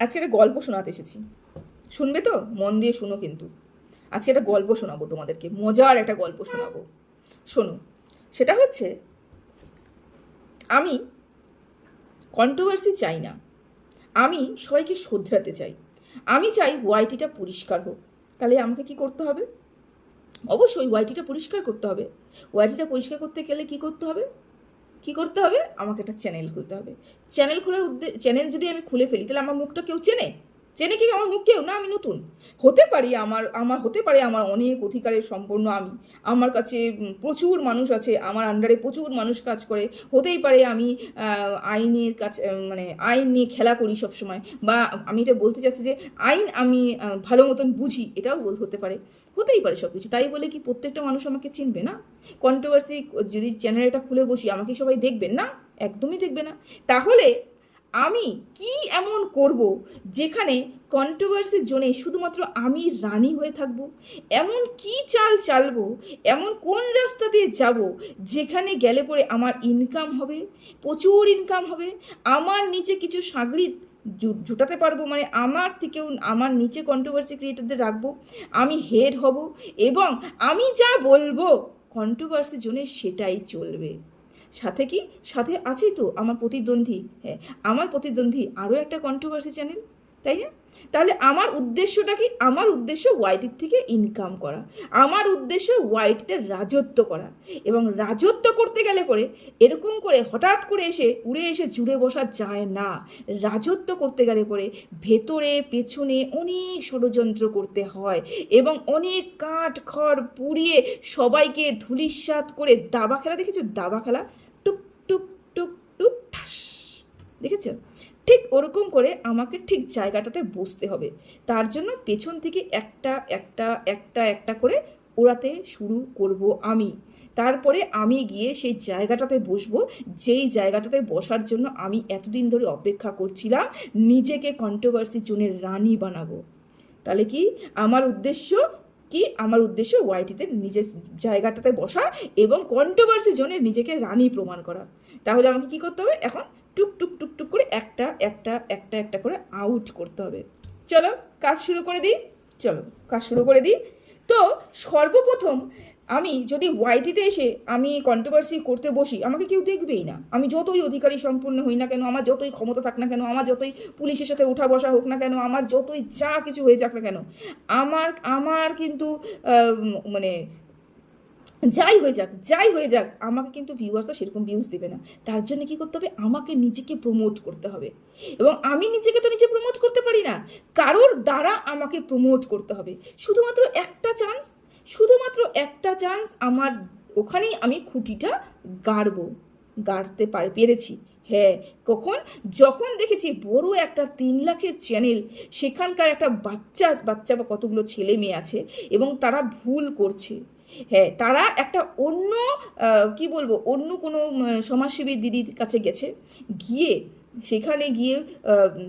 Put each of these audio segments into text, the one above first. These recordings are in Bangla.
আজকে একটা গল্প শোনাতে এসেছি। শুনবে তো? মন দিয়ে শুনো কিন্তু। আজকে একটা গল্প শোনাবো তোমাদেরকে। মজার একটা গল্প শোনাবো। শোনো, সেটা হচ্ছে, আমি কন্ট্রোভার্সি চাই না। আমি সবাইকে শোধরাতে চাই। আমি চাই ওয়াইটিটা পরিষ্কার হোক। তাহলে আমাকে কি করতে হবে? অবশ্যই ওয়াইটিটা পরিষ্কার করতে হবে। ওয়াইটিটা পরিষ্কার করতে গেলে কি করতে হবে? কি করতে হবে? আমাকে একটা চ্যানেল খুলতে হবে। চ্যানেল খোলার উদ্দেশ্য চ্যানেল যদি আমি খুলে ফেলি, তাহলে আমার মুখটা কেউ চেনে? চেনে কি আমার মুখ কেউ? না, আমি নতুন। হতে পারি আমার আমার, হতে পারে আমার অনেক অধিকারের সম্পন্ন আমি। আমার কাছে প্রচুর মানুষ আছে, আমার আন্ডারে প্রচুর মানুষ কাজ করে। হতেই পারে আমি আইনের কাছে মানে আইন নিয়ে খেলা করি সবসময়। বা আমি এটা বলতে চাচ্ছি যে, আইন আমি ভালো মতন বুঝি, এটাও বল, হতে পারে। হতেই পারে সব কিছু তাই বলে কি প্রত্যেকটা মানুষ আমাকে চিনবে না? কন্ট্রোভার্সি যদি চ্যানেলটা খুলে বসি, আমাকে সবাই দেখবেন না? একদমই দেখবে না। তাহলে আমি কি এমন করব যেখানে কন্ট্রোভার্সি জোনে শুধুমাত্র আমি রানী হয়ে থাকব? এমন কি চাল চালবো? এমন কোন রাস্তা দিয়ে যাব যেখানে গেলে পরে আমার ইনকাম হবে? প্রচুর ইনকাম হবে। আমার নিচে কিছু সাগরিত জুটাতে পারব? মানে আমার থেকেও আমার নিচে কন্ট্রোভার্সি ক্রিয়েটারদের রাখব। আমি হেড হব এবং আমি যা বলব কন্ট্রোভার্সি জোনে সেটাই চলবে। সাথে কি? সাথে আছেই তো আমার প্রতিদ্বন্দ্বী। হ্যাঁ আমার প্রতিদ্বন্দ্বী আরও একটা কন্ট্রোভার্সি চ্যানেল তাই না? তাহলে আমার উদ্দেশ্যটা কি? আমার উদ্দেশ্য ওয়াইটির থেকে ইনকাম করা। আমার উদ্দেশ্য ওয়াইটিতে রাজত্ব করা। এবং রাজত্ব করতে গেলে পরে এরকম করে হঠাৎ করে এসে উড়ে এসে জুড়ে বসা যায় না। রাজত্ব করতে গেলে পরে ভেতরে, পেছনে অনেক ষড়যন্ত্র করতে হয় এবং অনেক কাঠ খড় পুড়িয়ে সবাইকে ধুলিস্বাত করে দাবা খেলা, দেখেছ? দাবা খেলা টুক টুক টুক টুক ঠাস দেখেছ? ঠিক ওরকম করে আমাকে ঠিক জায়গাটাতে বসতে হবে। তার জন্য পেছন থেকে একটা একটা একটা একটা করে ওড়াতে শুরু করব আমি। তারপরে আমি গিয়ে সেই জায়গাটাতে বসবো। যেই জায়গাটাতে বসার জন্য আমি এতদিন ধরে অপেক্ষা করছিলাম, নিজেকে কন্ট্রোভার্সি জোনের রানী বানাবো। তাহলে কি? আমার উদ্দেশ্য কি? আমার উদ্দেশ্য ওয়াইটিতে নিজের জায়গাটাতে বসা এবং কন্ট্রোভার্সি জোনে নিজেকে রানী প্রমাণ করা। তাহলে আমাকে কি করতে হবে? এখন টুক টুক টুক টুক করে একটা একটা একটা একটা করে আউট করতে হবে। চলো, কাজ শুরু করে দিই। চলো, কাজ শুরু করে দিই। তো সর্বপ্রথম আমি যদি ওয়াইটিতে এসে আমি কন্ট্রোভার্সি করতে বসি, আমাকে কেউ দেখবেই না। আমি যতই অধিকারী সম্পূর্ণ হই না কেন, আমার যতই ক্ষমতা থাক না কেন, আমার যতই পুলিশের সাথে উঠা বসা হোক না কেন, আমার যতই যা কিছু হয়ে যাক না কেন, আমার আমার কিন্তু মানে যাই হয়ে যাক, যাই হয়ে যাক, আমাকে কিন্তু ভিউয়ার্সরা সেরকম ভিউজ দেবে না। তার জন্য কি করতে হবে? আমাকে নিজেকে প্রমোট করতে হবে। এবং আমি নিজেকে তো নিজে প্রমোট করতে পারি না। কারোর দ্বারা আমাকে প্রমোট করতে হবে। শুধুমাত্র একটা চান্স শুধুমাত্র একটা চান্স আমার ওখানেই আমি খুঁটিটা গাড়বো, গাড়তে পারে, পেরেছি। হ্যাঁ কখন? যখন দেখেছি বড় একটা তিন লাখের চ্যানেল সেখানকার একটা বাচ্চা বাচ্চা বা কতগুলো ছেলে মেয়ে আছে এবং তারা ভুল করছে। হ্যাঁ তারা একটা অন্য কি বলব, অন্য কোনো সমাজসেবী দিদির কাছে গেছে। গিয়ে সেখানে গিয়ে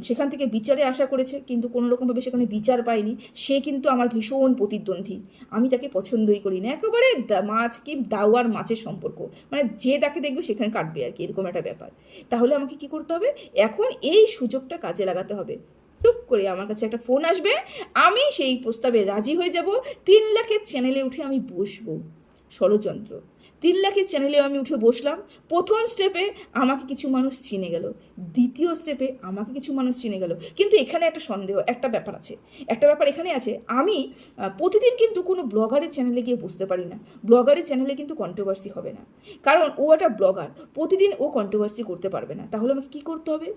সেখান থেকে বিচারে আশা করেছে, কিন্তু কোনো রকমভাবে সেখানে বিচার পায়নি। সে কিন্তু আমার ভীষণ প্রতিদ্বন্দ্বী। আমি তাকে পছন্দই করি না। একেবারে মাছ কি, দাওয়ার মাছের সম্পর্ক। মানে যে তাকে দেখবে সেখানে কাটবে আর কি, এরকম একটা ব্যাপার। তাহলে আমাকে কি করতে হবে? এখন এই সুযোগটা কাজে লাগাতে হবে। টুক করে আমার কাছে একটা ফোন আসবে, আমি সেই প্রস্তাবে রাজি হয়ে যাব। তিন লাখের চ্যানেলে উঠে আমি বসবো। ষড়যন্ত্র। তিন লাখের চ্যানেলে আমি উঠে বসলাম। প্রথম স্টেপে আমাকে কিছু মানুষ চিনে গেল। দ্বিতীয় স্টেপে আমাকে কিছু মানুষ চিনে গেল। কিন্তু এখানে একটা সন্দেহ, একটা ব্যাপার আছে। একটা ব্যাপার এখানে আছে, আমি প্রতিদিন কিন্তু কোনো ব্লগারের চ্যানেলে গিয়ে বুঝতে পারি না। ব্লগারের চ্যানেলে কিন্তু কন্ট্রোভার্সি হবে না। কারণ ও একটা ব্লগার প্রতিদিন ও কন্ট্রোভার্সি করতে পারবে না। তাহলে আমাকে কী করতে হবে?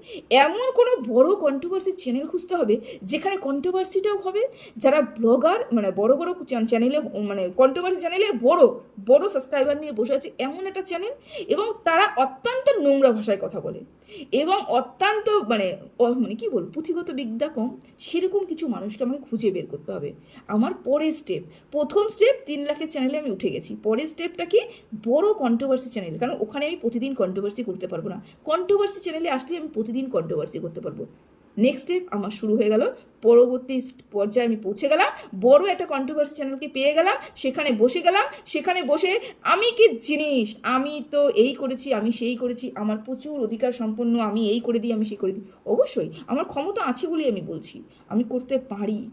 এমন কোনো বড় কন্ট্রোভার্সি চ্যানেল খুঁজতে হবে, যেখানে কন্ট্রোভার্সিটাও হবে। যারা ব্লগার মানে বড় বড় চ্যানেলে মানে কন্ট্রোভার্সি চ্যানেলের বড় বড় সাবস্ক্রাইবার নিয়ে বসে আছে এমন একটা চ্যানেল এবং তারা অত্যন্ত নোংরা ভাষায় কথা বলে এবং অত্যন্ত মানে মানে কি বল পুঁথিগত বিদ্যা কম, সেরকম কিছু মানুষকে আমাকে খুঁজে বের করতে হবে। আমার পরের স্টেপ প্রথম স্টেপ তিন লাখের চ্যানেলে আমি উঠে গেছি। পরের স্টেপটা কি? বড় কন্ট্রোভার্সি চ্যানেল কারণ ওখানে আমি প্রতিদিন কন্ট্রোভার্সি করতে পারব না। কন্ট্রোভার্সি চ্যানেলে আসলে আমি প্রতিদিন কন্ট্রোভার্সি করতে পারব। নেক্সট স্টেপ আমার শুরু হয়ে গেল। পরবর্তী পর্যায়ে আমি পৌঁছে গেলাম। বড় একটা কন্ট্রোভার্সি চ্যানেলকে পেয়ে গেলাম। সেখানে বসে গেলাম। সেখানে বসে আমি কি জিনিস? আমি তো এই করেছি, আমি সেই করেছি। আমার প্রচুর অধিকার সম্পন্ন, আমি এই করে দিই, আমি সেই করে দিই। অবশ্যই আমার ক্ষমতা আছে বলেই আমি বলছি। আমি করতে পারি।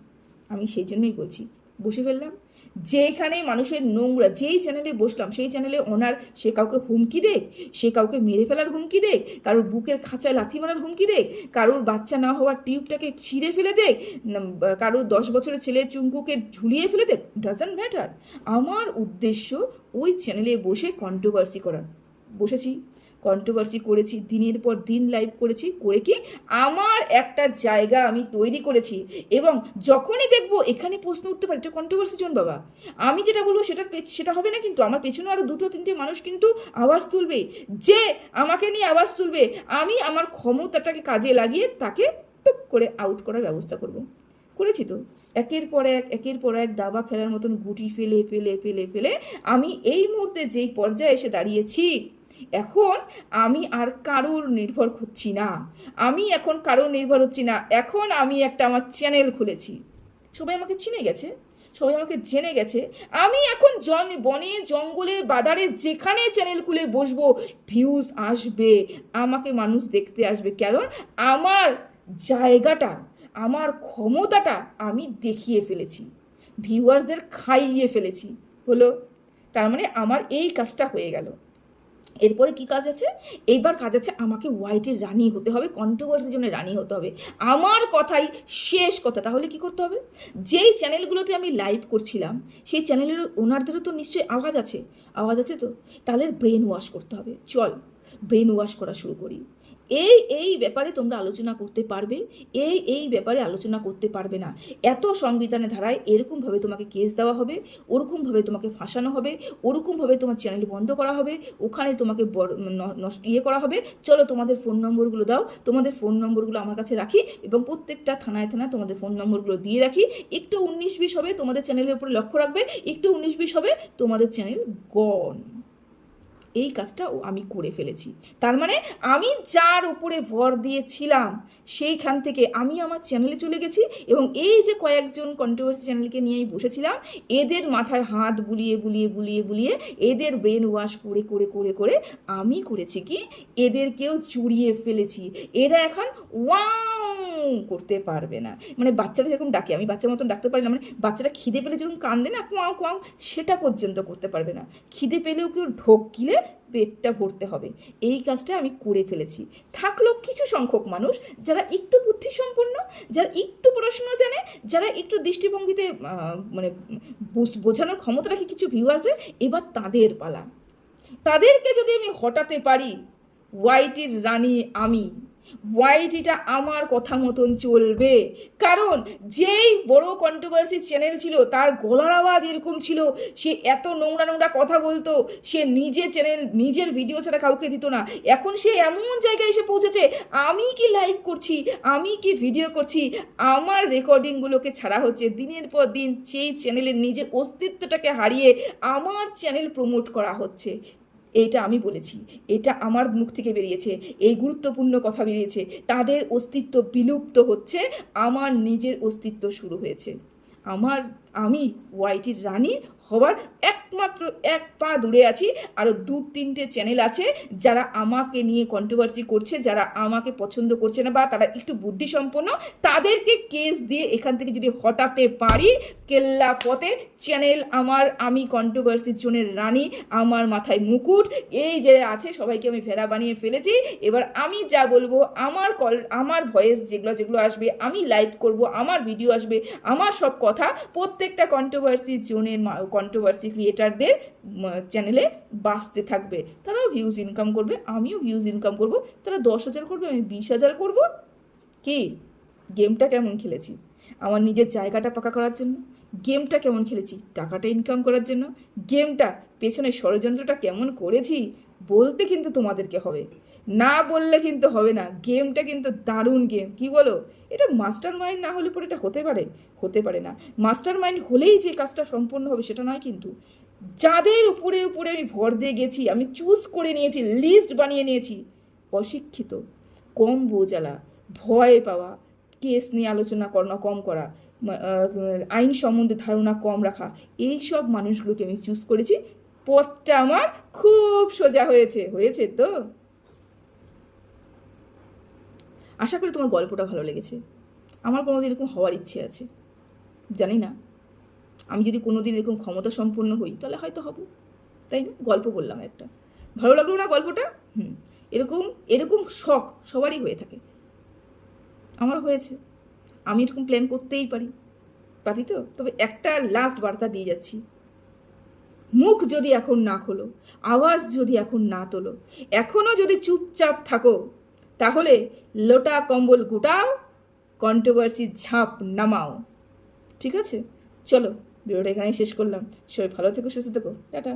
আমি সেই জন্যই বলছি। বসে ফেললাম। যেখানে মানুষের নোংরা, যেই চ্যানেলে বসলাম, সেই চ্যানেলে ওনার, সে কাউকে হুমকি দেখ সে কাউকে মেরে ফেলার হুমকি দেখ কারোর বুকের খাঁচায় লাথি মারার হুমকি দেখ কারোর বাচ্চা না হওয়ার টিউবটাকে ছিঁড়ে ফেলে দেখ কারোর দশ বছরের ছেলে চুমকুকে ঝুলিয়ে ফেলে দেখ ডাজন্ট ম্যাটার আমার উদ্দেশ্য ওই চ্যানেলে বসে কন্ট্রোভার্সি করার। বসেছি। কন্ট্রোভার্সি করেছি, দিনের পর দিন লাইভ করেছি, করে কি আমার একটা জায়গা আমি তৈরি করেছি। এবং যখনই দেখব এখানে প্রশ্ন উঠতে পারে, এটা কন্ট্রোভার্সি জন বাবা। আমি যেটা বলব সেটা সেটা হবে না কিন্তু আমার পেছনে আরও দুটো, তিনটে মানুষ কিন্তু আওয়াজ তুলবে, যে আমাকে নিয়ে আওয়াজ তুলবে। আমি আমার ক্ষমতাটাকে কাজে লাগিয়ে তাকে টুক করে আউট করার ব্যবস্থা করব। করেছি তো। একের পর এক, একের পর এক দাবা খেলার মতন গুটি ফেলে ফেলে ফেলে ফেলে আমি এই মুহূর্তে যেই পর্যায়ে এসে দাঁড়িয়েছি এখন আমি আর কারোর নির্ভর করছি না। আমি এখন কারোর নির্ভর হচ্ছি না। এখন আমি একটা আমার চ্যানেল খুলেছি। সবাই আমাকে চিনে গেছে? সবাই আমাকে জেনে গেছে? আমি এখন জন, বনে, জঙ্গলে, বাজারে যেখানে চ্যানেল খুলে বসবো ভিউজ আসবে। আমাকে মানুষ দেখতে আসবে। কারণ আমার জায়গাটা, আমার ক্ষমতাটা আমি দেখিয়ে ফেলেছি। ভিউয়ার্সদের খাইয়ে ফেলেছি। হলো, তার মানে আমার এই কাজটা হয়ে গেল। এরপরে কি কাজ আছে? এইবার কাজ আছে আমাকে হোয়াইটের রানী হতে হবে কন্ট্রোভার্সির জন্য রানী হতে হবে। আমার কথাই শেষ কথা। তাহলে কি করতে হবে? যেই চ্যানেলগুলোতে আমি লাইভ করছিলাম, সেই চ্যানেলের ওনারদেরও তো নিশ্চয়ই আওয়াজ আছে। আওয়াজ আছে তো? তাদের ব্রেন ওয়াশ করতে হবে। চল ব্রেন ওয়াশ করা শুরু করি। এই এই ব্যাপারে তোমরা আলোচনা করতে পারবে, এই এই ব্যাপারে আলোচনা করতে পারবে না। এত সংবিধানের ধারায় এরকমভাবে তোমাকে কেস দেওয়া হবে ওরকমভাবে তোমাকে ফাঁসানো হবে ওরকমভাবে তোমার চ্যানেল বন্ধ করা হবে, ওখানে তোমাকে ইয়ে করা হবে। চলো তোমাদের ফোন নম্বরগুলো দাও, তোমাদের ফোন নম্বরগুলো আমার কাছে রাখি এবং প্রত্যেকটা থানায় থানায় তোমাদের ফোন নম্বরগুলো দিয়ে রাখি। একটু উনিশ বিশ হবে, তোমাদের চ্যানেলের উপরে লক্ষ্য রাখবে, একটু উনিশ বিশ হবে, তোমাদের চ্যানেল গন এই কাজটা আমি করে ফেলেছি। তার মানে আমি যার উপরে ভর দিয়েছিলাম, সেইখান থেকে আমি আমার চ্যানেলে চলে গেছি এবং এই যে কয়েকজন কন্ট্রোভার্সি চ্যানেলকে নিয়ে আমি বসেছিলাম, এদের মাথায় হাত বুলিয়ে বুলিয়ে বুলিয়ে বুলিয়ে এদের ব্রেন ওয়াশ করে করে করে করে আমি করেছি কি, এদেরকেও চুরিয়ে ফেলেছি। এরা এখন ওয়াও করতে পারবে না। মানে বাচ্চারা যেরকম ডাকে, আমি বাচ্চার মতন ডাকতে পারি না মানে বাচ্চারা খিদে পেলে যেরকম কান্দে না, কোয়াও কোয়াও, সেটা পর্যন্ত করতে পারবে না। খিদে পেলেও কেউ ঢোক গিলে পেটটা ভরতে হবে। এই কাজটা আমি করে ফেলেছি। থাকল কিছু সংখ্যক মানুষ যারা একটু বুদ্ধিসম্পন্ন, যারা একটু পড়াশোনা জানে, যারা একটু দৃষ্টিভঙ্গিতে মানে বুঝ- বোঝানোর ক্ষমতা রাখে কিছু ভিউয়ার্সে এবার তাদের পালা। তাদেরকে যদি আমি হটাতে পারি হোয়াইটের রানী আমি হোয়াইটিটা আমার কথা মতন চলবে। কারণ যেই বড় কন্ট্রোভার্সি চ্যানেল ছিল, তার গলার আওয়াজ এরকম ছিল, সে এত নোংরা নোংরা কথা বলতো, সে নিজের চ্যানেল নিজের ভিডিও ছাড়া কাউকে দিত না। এখন সে এমন জায়গায় এসে পৌঁছেছে, আমি কি লাইভ করছি, আমি কি ভিডিও করছি, আমার রেকর্ডিংগুলোকে ছাড়া হচ্ছে। দিনের পর দিন সেই চ্যানেলের নিজের অস্তিত্বটাকে হারিয়ে আমার চ্যানেল প্রমোট করা হচ্ছে। এটা আমি বলেছি, এটা আমার মুখ থেকে বেরিয়েছে, এই গুরুত্বপূর্ণ কথা বেরিয়েছে, তাদের অস্তিত্ব বিলুপ্ত হচ্ছে, আমার নিজের অস্তিত্ব শুরু হয়েছে। আমার, আমি, ওয়াইটির রানী হওয়ার একমাত্র এক পা দূরে আছি। আরও দু তিনটে চ্যানেল আছে যারা আমাকে নিয়ে কন্ট্রোভার্সি করছে, যারা আমাকে পছন্দ করছে না বা তারা একটু বুদ্ধিসম্পন্ন, তাদেরকে কেস দিয়ে এখান থেকে যদি হটাতে পারি, কেল্লা ফতে চ্যানেল আমার, আমি কন্ট্রোভার্সি জোনের রানী, আমার মাথায় মুকুট, এই যে আছে সবাইকে আমি ভেড়া বানিয়ে ফেলেছি। এবার আমি যা বলব, আমার কল আমার ভয়েস যেগুলো যেগুলো আসবে, আমি লাইভ করব, আমার ভিডিও আসবে, আমার সব কথা প্রত্যেকটা কন্ট্রোভার্সি জোনের কন্ট্রোভার্সি ক্রিয়েটারদের চ্যানেলে বাঁচতে থাকবে। তারাও ভিউজ ইনকাম করবে, আমিও ভিউজ ইনকাম করব, তারা দশ হাজার করবে, আমি বিশ হাজার করব। কি? গেমটা কেমন খেলেছি? আমার নিজের জায়গাটা পাকা করার জন্য। গেমটা কেমন খেলেছি? টাকাটা ইনকাম করার জন্য। গেমটা পেছনে ষড়যন্ত্রটা কেমন করেছি? বলতে কিন্তু তোমাদেরকে হবে। না বললে কিন্তু হবে না। গেমটা কিন্তু দারুণ গেম কি বলো? এটা মাস্টার মাইন্ড না হলে পরে এটা হতে পারে? হতে পারে না। মাস্টার মাইন্ড হলেই যে কাজটা সম্পূর্ণ হবে সেটা নয় কিন্তু। যাদের উপরে উপরে আমি ভর দিয়ে গেছি, আমি চুজ করে নিয়েছি লিস্ট বানিয়ে নিয়েছি, অশিক্ষিত, কম বোঝালা, ভয় পাওয়া কেস নিয়ে আলোচনা করা কম করা আইন সম্বন্ধে ধারণা কম রাখা এই সব মানুষগুলোকে আমি চুজ করেছি। পথটা আমার খুব সোজা হয়েছে। হয়েছে তো? আশা করি তোমার গল্পটা ভালো লেগেছে। আমার কোনোদিন এরকম হওয়ার ইচ্ছে আছে। জানি না। আমি যদি কোনোদিন এরকম ক্ষমতা সম্পন্ন হই, তাহলে হয়তো হব। তাই না? গল্প বললাম একটা। ভালো লাগল না গল্পটা? হুম। এরকম এরকম শখ সবারই হয়ে থাকে। আমার হয়েছে। আমি এরকম প্ল্যান করতেই পারি। পারি তো? তবে একটা লাস্ট বার্তা দিয়ে যাচ্ছি। মুখ যদি এখন না খোলো, আওয়াজ যদি এখন না তোলো এখনও যদি চুপচাপ থাকো তাহলে লোটা কম্বল গুটাও কন্ট্রোভার্সি ঝাঁপ নামাও। ঠিক আছে? চলো ভিডিওটা এখানেই শেষ করলাম। সবাই ভালো থেকো, সুস্থ থেকো। টাটা।